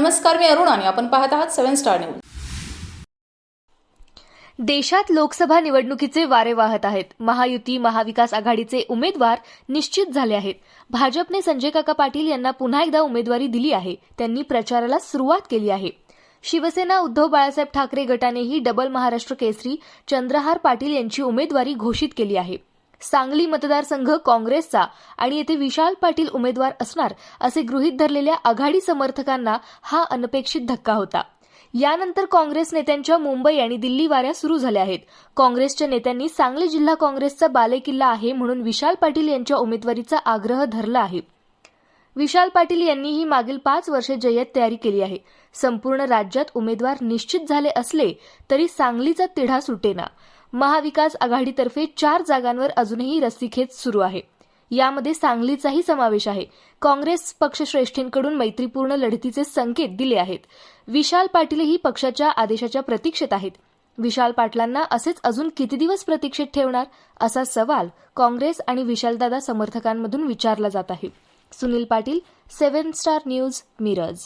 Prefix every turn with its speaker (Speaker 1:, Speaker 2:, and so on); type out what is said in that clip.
Speaker 1: नमस्कार मी अरुण आणि आपण पाहत आहात सेव्हन स्टार न्यूज.
Speaker 2: देशात लोकसभा निवडणुकीचे वारे वाहत आहेत. महायुती महाविकास आघाडीचे उमेदवार निश्चित झाले आहेत. भाजपने संजय काका पाटील यांना पुन्हा एकदा उमेदवारी दिली आहे. त्यांनी प्रचाराला सुरुवात केली आहे. शिवसेना उद्धव बाळासाहेब ठाकरे गटानेही डबल महाराष्ट्र केसरी चंद्रहार पाटील यांची उमेदवारी घोषित केली आहे. सांगली मतदारसंघ काँग्रेसचा आणि येथे विशाल पाटील उमेदवार असणार असे गृहीत धरलेल्या आघाडी समर्थकांना हा अनपेक्षित धक्का होता. यानंतर काँग्रेस नेत्यांच्या मुंबई आणि दिल्ली वाऱ्या सुरू झाल्या आहेत. काँग्रेसच्या नेत्यांनी सांगली जिल्हा काँग्रेसचा बालेकिल्ला आहे म्हणून विशाल पाटील यांच्या उमेदवारीचा आग्रह धरला आहे. विशाल पाटील यांनीही मागील पाच वर्षे जय्यत तयारी केली आहे. संपूर्ण राज्यात उमेदवार निश्चित झाले असले तरी सांगलीचा तिढा सुटेना. महाविकास आघाडीतर्फे चार जागांवर अजूनही रस्सीखेच सुरू आहे. यामध्ये सांगलीचाही समावेश आहे. काँग्रेस पक्षश्रेष्ठींकडून मैत्रीपूर्ण लढतीचे संकेत दिले आहेत. विशाल पाटीलही पक्षाच्या आदेशाच्या प्रतीक्षेत आहेत. विशाल पाटलांना असेच अजून किती दिवस प्रतीक्षेत ठेवणार? असा सवाल काँग्रेस आणि विशालदादा समर्थकांमधून विचारला जात आहे. Sunil Patil seven star news Miraj.